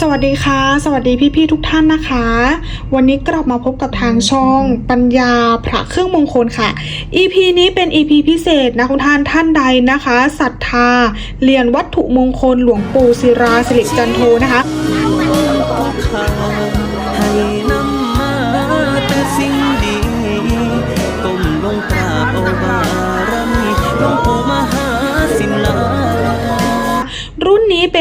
สวัสดีค่ะ สวัสดีพี่ๆทุกท่านนะคะ วันนี้กลับมาพบกับทางช่องปัญญาพระเครื่องมงคลค่ะ EP นี้เป็น EP พิเศษนะคุณท่านท่านใดนะคะศรัทธาเรียนวัตถุมงคลหลวงปู่ศิราสิริจันโทนะคะให้นำมาแต่สิ่งดีก้มลงกราบเอาบารมีหลวงปู่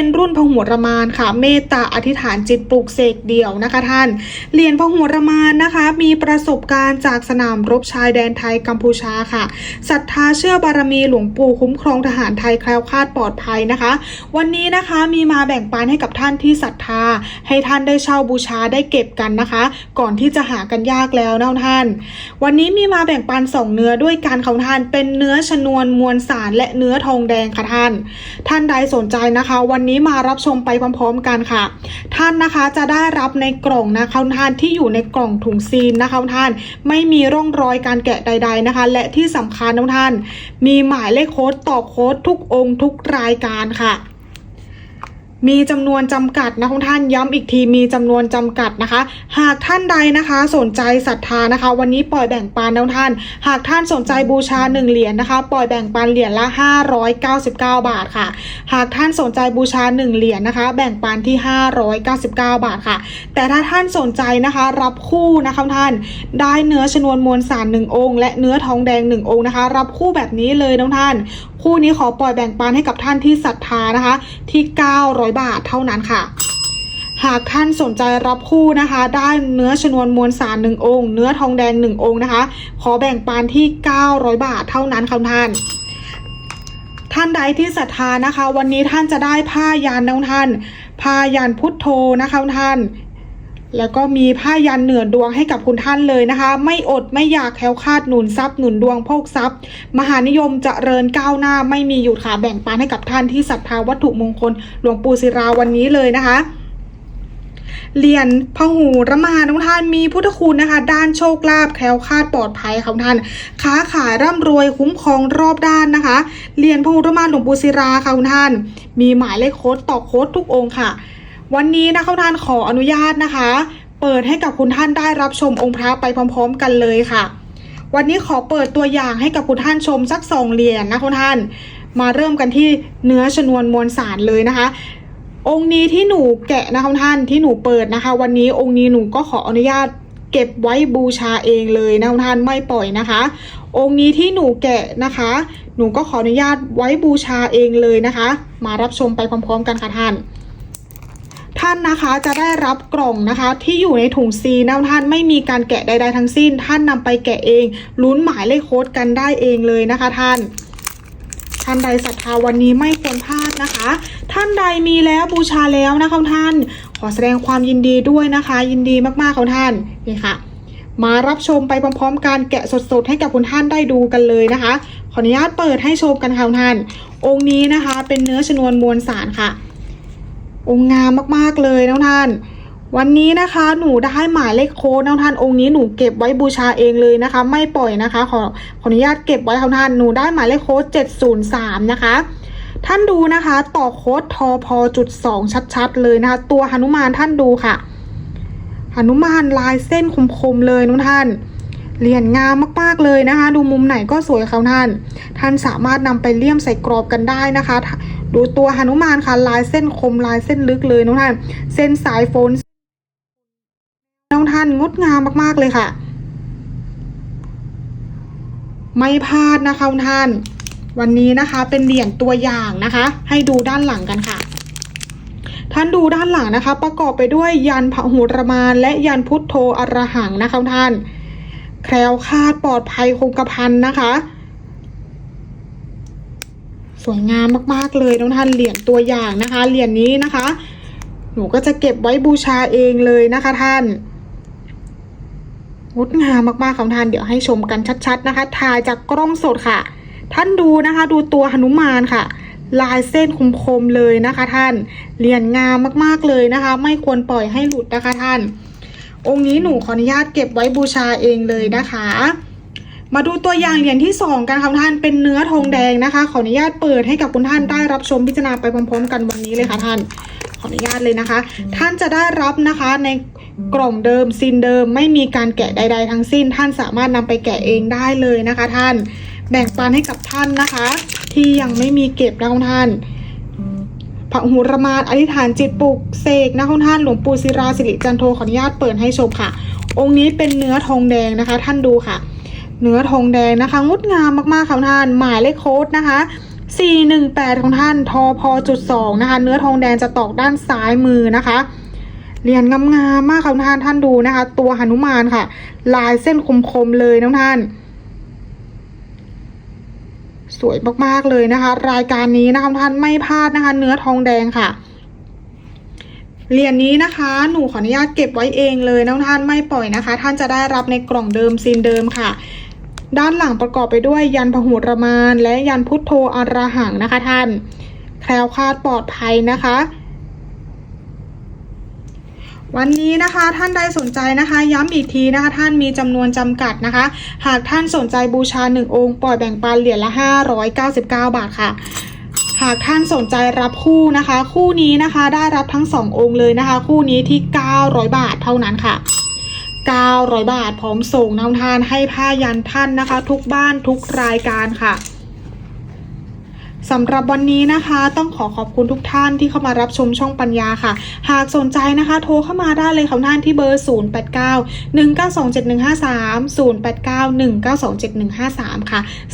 เป็นรุ่นพหัวรมานค่ะ เมตตาอธิษฐานจิตปลูกเสกเดี่ยวนะคะท่านเหรียญพหัวรมานนะคะ มีประสบการณ์จากสนามรบชายแดนไทยกัมพูชาค่ะศรัทธาเชื่อบารมีหลวงปู่คุ้มครองทหารไทยแคล้วคลาดปลอดภัยนะคะ วันนี้นะคะมีมาแบ่งปันให้กับท่านที่ศรัทธา ให้ท่านได้เช่าบูชาได้เก็บกันนะคะ ก่อนที่จะหากันยากแล้วนะท่าน วันนี้มีมาแบ่งปันสองเนื้อด้วยการของท่านเป็นเนื้อชนวนมวลสารและเนื้อทองแดงค่ะท่าน ท่านใดสนใจนะคะ วันนี้มารับชมไปพร้อมๆกันค่ะ ท่านนะคะจะได้รับในกล่องนะคะท่านที่อยู่ในกล่องถุงซีนนะคะท่านไม่มีร่องรอยการแกะใด ๆนะคะ และที่สำคัญท่าน มีหมายเลขโค้ดต่อโค้ดทุกองค์ทุกรายการค่ะ มีจำนวนจำกัดนะคุณท่านย้ำอีกทีมีจำนวนจำกัดนะคะ หากท่านใดนะคะ สนใจศรัทธานะคะ วันนี้ปล่อยแบ่งปันนะคุณท่าน หากท่านสนใจบูชา 1 เหรียญนะคะ ปล่อยแบ่งปันเหรียญละ 599 บาทค่ะ หากท่านสนใจบูชา 1 เหรียญนะคะ แบ่งปันที่ 599 บาทค่ะ แต่ถ้าท่านสนใจนะคะรับคู่นะคะท่านได้เนื้อชนวนมวลสาร1องค์ และเนื้อทองแดง1องค์นะคะ รับคู่แบบนี้เลยนะท่าน คู่นี้ขอปล่อยแบ่งปันให้กับท่านที่ศรัทธานะคะที่ 900บาทเท่านั้นค่ะ หากท่านสนใจรับคู่นะคะ ได้เนื้อชนวนมวลสารหนึ่งองค์ เนื้อทองแดงหนึ่งองค์นะคะ ขอแบ่งปันที่ 900 บาทเท่านั้นค่ะท่านท่านใดที่ศรัทธานะคะ วันนี้ท่านจะได้ผ้ายันนะท่านผ้ายันพุทโธนะคะท่าน แล้วก็มีผ้ายันเหนือดวงให้กับคุณท่านเลยนะคะ ไม่อดไม่อยากแคล้วคาดหนุนทรัพย์หนุนดวงโภคทรัพย์ มหานิยมจเจริญก้าวหน้าไม่มีหยุดค่ะแบ่งปันให้กับท่านที่ศรัทธาวัตถุมงคลหลวงปู่ศิราวันนี้เลยนะคะเหรียญพหูระมาทุกท่านมีพุทธคุณนะคะ ด้านโชคลาภแคล้วคาดปลอดภัยค่ะท่าน ค้าขายร่ำรวยคุ้มครองรอบด้านนะคะเหรียญพหูระมาหลวงปู่ศิราค่ะทุกท่าน มีหมายเลขโค้ดต่อโค้ดทุกองค์ค่ะ วันนี้นะคะทุกท่านขออนุญาตนะคะ เปิดให้กับคุณท่านได้รับชมองค์พระไปพร้อม ๆ กันเลยค่ะ วันนี้ขอเปิดตัวอย่างให้กับคุณท่านชมสักสองเหรียญนะคุณท่าน มาเริ่มกันที่เนื้อชนวนมวลสารเลยนะคะ องค์นี้ที่หนูแกะนะคะท่านที่หนูเปิดนะคะ วันนี้องค์นี้หนูก็ขออนุญาตเก็บไว้บูชาเองเลยนะท่านไม่ปล่อยนะคะ องค์นี้ที่หนูแกะนะคะ หนูก็ขออนุญาตไว้บูชาเองเลยนะคะ มารับชมไปพร้อม ๆ กันค่ะท่านานนะคะจะได้รับกล่องนะคะ ที่อยู่ในถุงซีนะท่านไม่มีการแกะใดๆทั้งสิ้น ท่านนำไปแกะเองลุ้นหมายเลขโค้ดกันได้เองเลยนะคะ ท่านท่านใดศรัทธาวันนี้ไม่ควรพลาดนะคะ ท่านใดมีแล้วบูชาแล้วนะคะท่าน ขอแสดงความยินดีด้วยนะคะ ยินดีมากๆค่ะท่านนี่ค่ะ มารับชมไปพร้อมๆกันแกะสดๆ ให้กับคุณท่านได้ดูกันเลยนะคะ ขออนุญาตเปิดให้ชมกันค่ะท่าน องค์นี้นะคะ เป็นเนื้อชนวนมวลสารค่ะ องค์งามมากๆเลยน้องท่าน วันนี้นะคะหนูได้หมายเลขโค้ดน้องท่านองค์นี้หนูเก็บไว้บูชาเองเลยนะคะ ไม่ปล่อยนะคะ ขอขออนุญาตเก็บไว้ค่ะท่านหนูได้หมายเลขโค้ด703 นะคะท่านดูนะคะต่อโค้ดทอพอจุดสองชัด ๆ เลยนะคะ ตัวหนุมานท่านดูค่ะหนุมานลายเส้นคมๆเลยน้องท่าน เหรียญงามมากๆเลยนะคะ ดูมุมไหนก็สวยค่ะท่าน ท่านสามารถนำไปเลี่ยมใส่กรอบกันได้นะคะ ดูตัวหนุมานค่ะลายเส้นคมลายเส้นลึกเลยน้องท่าน เส้นสายโฟนน้องท่านงดงามมากๆเลยค่ะ ไม่พลาดนะคะท่าน วันนี้นะคะเป็นเหรียญตัวอย่างนะคะ ให้ดูด้านหลังกันค่ะท่านดูด้านหลังนะคะ ประกอบไปด้วยยันพหุรมานและยันพุทโธอรหังนะคะท่าน แคล้วคลาดปลอดภัยคงกระพันนะคะ สวยงามมากๆเลยน้องท่านเหรียญตัวอย่างนะคะ เหรียญนี้นะคะ หนูก็จะเก็บไว้บูชาเองเลยนะคะท่านงดงามมากๆของท่านเดี๋ยวให้ชมกันชัด ๆ นะคะถ่ายจากกล้องสดค่ะ ท่านดูนะคะ ดูตัวหนุมานค่ะ ลายเส้นคมๆเลยนะคะ ท่านเหรียญงามมากๆเลยนะคะ ไม่ควรปล่อยให้หลุดนะคะท่าน องค์นี้หนูขออนุญาตเก็บไว้บูชาเองเลยนะคะ มาดูตัวอย่างเหรียญที่ 2 กันค่ะท่านเป็นเนื้อทองแดงนะคะ ขออนุญาตเปิดให้กับคุณท่านได้รับชมพิจารณาไปพร้อม ๆ กันวันนี้เลยค่ะท่านขออนุญาตเลยนะคะ ท่านจะได้รับนะคะในกล่องเดิมซินเดิมไม่มีการแกะใด ๆ ทั้งสิ้น ท่านสามารถนำไปแกะเองได้เลยนะคะ ท่านแบ่งปันให้กับท่านนะคะ ที่ยังไม่มีเก็บนะของท่าน พระหุรมานอธิษฐานจิตปลุกเสกนะคุณท่านหลวงปู่ศิราสิริจันโทขออนุญาตเปิดให้ชมค่ะ องค์นี้เป็นเนื้อทองแดงนะคะ ท่านดูค่ะ เนื้อทองแดงนะคะงดงามมากๆค่ะท่านหมายเลขโค้ดนะคะ418 ของท่านทอพอจุดสองนะคะ เนื้อทองแดงจะตอกด้านซ้ายมือนะคะเหรียญงามๆมากค่ะท่านท่านดูนะคะ ตัวหนุมานค่ะ ลายเส้นคมๆเลยนะท่าน สวยมากๆเลยนะคะ รายการนี้นะคะท่านไม่พลาดนะคะ เนื้อทองแดงค่ะเหรียญนี้นะคะหนูขออนุญาตเก็บไว้เองเลยนะท่านไม่ปล่อยนะคะ ท่านจะได้รับในกล่องเดิมซีนเดิมค่ะ ด้านหลังประกอบไปด้วยยันพหุรมาน และยันพุทโธอรหังนะคะ ท่าน แคล้วคลาดปลอดภัยนะคะ วันนี้นะคะท่านใดสนใจนะคะ ย้ำอีกทีนะคะ ท่านมีจำนวนจำกัดนะคะ หากท่านสนใจบูชา 1 องค์ปล่อยแบ่งปันเหรียญละ 599 บาทค่ะหากท่านสนใจรับคู่นะคะ คู่นี้นะคะได้รับทั้ง 2 องค์เลยนะคะ คู่นี้ที่ 900 บาทเท่านั้นค่ะ 900 บาทพร้อมส่งน้ำทานให้ผ้ายันท่านนะคะ ทุกบ้านทุกรายการค่ะ สำหรับวันนี้นะคะ ต้องขอขอบคุณทุกท่านที่เข้ามารับชมช่องปัญญาค่ะ หากสนใจนะคะ โทรเข้ามาได้เลยค่ะท่านที่เบอร์ 089 192 7153 089 192 7153 ค่ะ